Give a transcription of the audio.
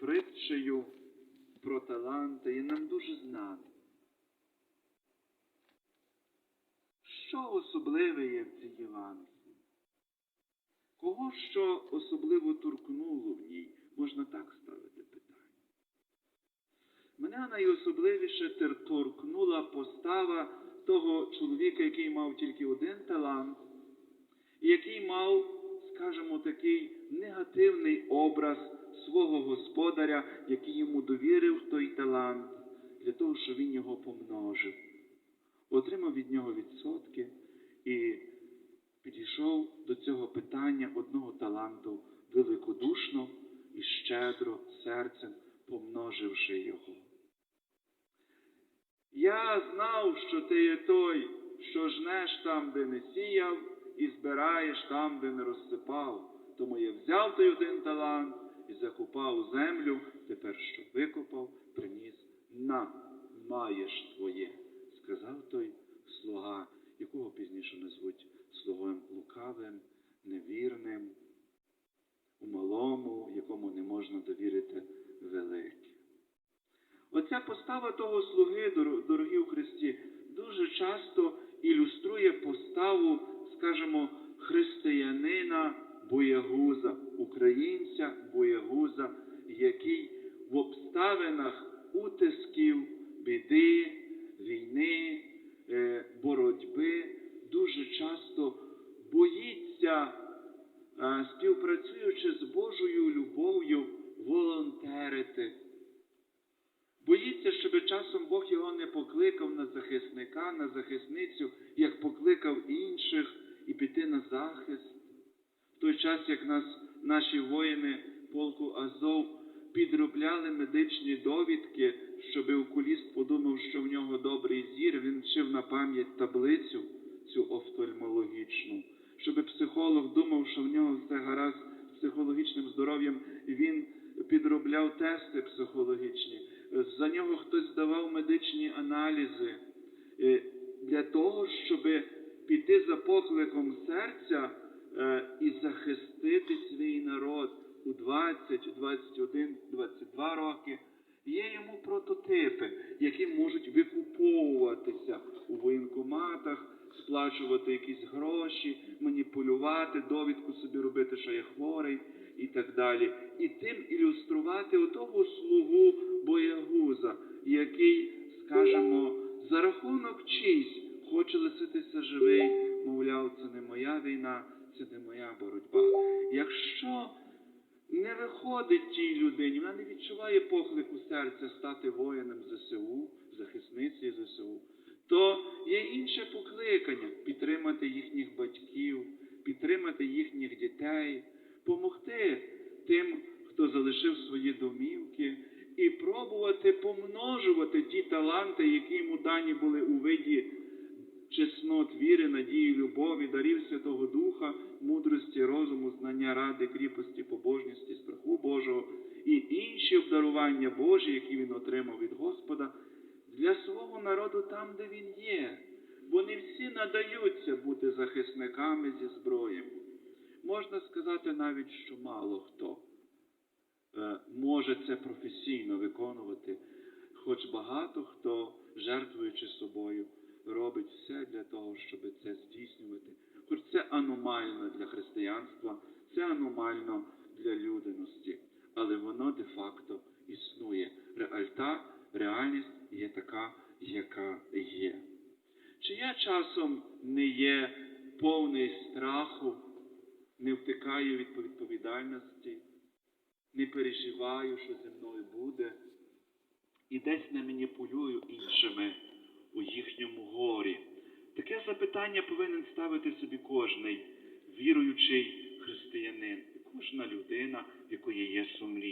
притчею про таланти є нам дуже знаний. Що особливе є в цій Євангелії? Кого що особливо торкнуло в ній? Можна так ставити питання. Мене найособливіше торкнула постава того чоловіка, який мав тільки один талант, і який мав, скажімо, такий негативний образ свого господаря, який йому довірив той талант, для того, щоб він його помножив. Отримав від нього відсотки і підійшов до цього питання одного таланту великодушно і щедро серцем помноживши його. Я знав, що ти є той, що жнеш там, де не сіяв, і збираєш там, де не розсипав. Тому я взяв той один талант і закупав землю, тепер що викопав, приніс на, маєш твоє, сказав той слуга, якого пізніше назвуть слугою лукавим, невірним, у малому, якому не можна довірити велике. Оця постава того слуги, дорогі у Христі, дуже часто ілюструє поставу, скажімо, християнина боягуза, українця боягуза, який в обставинах утисків, біди, війни, е, боротьби дуже часто боїться, е, співпрацюючи з Божою любов'ю, волонтерити. Боїться, щоб часом Бог його не покликав на захисника, на захисницю, як покликав інших, і піти на захист. В той час, як нас наші воїни полку Азов підробляли медичні довідки, щоб окуліст подумав, що в нього добрий зір, він вчив на пам'ять таблицю цю офтальмологічну, щоб психолог думав, що в нього все гаразд з психологічним здоров'ям, він підробляв тести психологічні. За нього хтось здавав медичні аналізи Е, для того, щоб піти за покликом серця і захистити свій народ у 20, 21, 22 роки. Є йому прототипи, які можуть викуповуватися у воєнкоматах, сплачувати якісь гроші, маніпулювати, довідку собі робити, що я хворий і так далі. І тим ілюструвати отого слугу боягуза, який, скажімо, за рахунок чийсь хоче лишитися живий, мовляв, це не моя війна, це не моя боротьба. Якщо не виходить тій людині, вона не відчуває поклику серця стати воїном ЗСУ, захисницею ЗСУ, то є інше покликання підтримати їхніх батьків, підтримати їхніх дітей, помогти тим, хто залишив свої домівки, і пробувати помножувати ті таланти, які йому дані були у виді чеснот віри, надії, любові, дарів Святого Духа, мудрості, розуму, знання, ради, кріпості, побожності, страху Божого і інші обдарування Божі, які він отримав від Господа, для свого народу там, де він є. Бо не всі надаються бути захисниками зі зброєю. Можна сказати навіть, що мало хто е, може це професійно виконувати, хоч багато хто, жертвуючи собою, робить все для того, щоб це здійснювати. Хоч це аномально для християнства, це аномально для людяності, але воно де-факто існує. Реальта, реальність є така, яка є. Чи я часом не є повний страху, не втикаю від відповідальності, не переживаю, що зі мною буде, і десь не маніпулюю іншими у їхньому горі. Таке запитання повинен ставити собі кожний віруючий християнин, кожна людина, якої є сумління.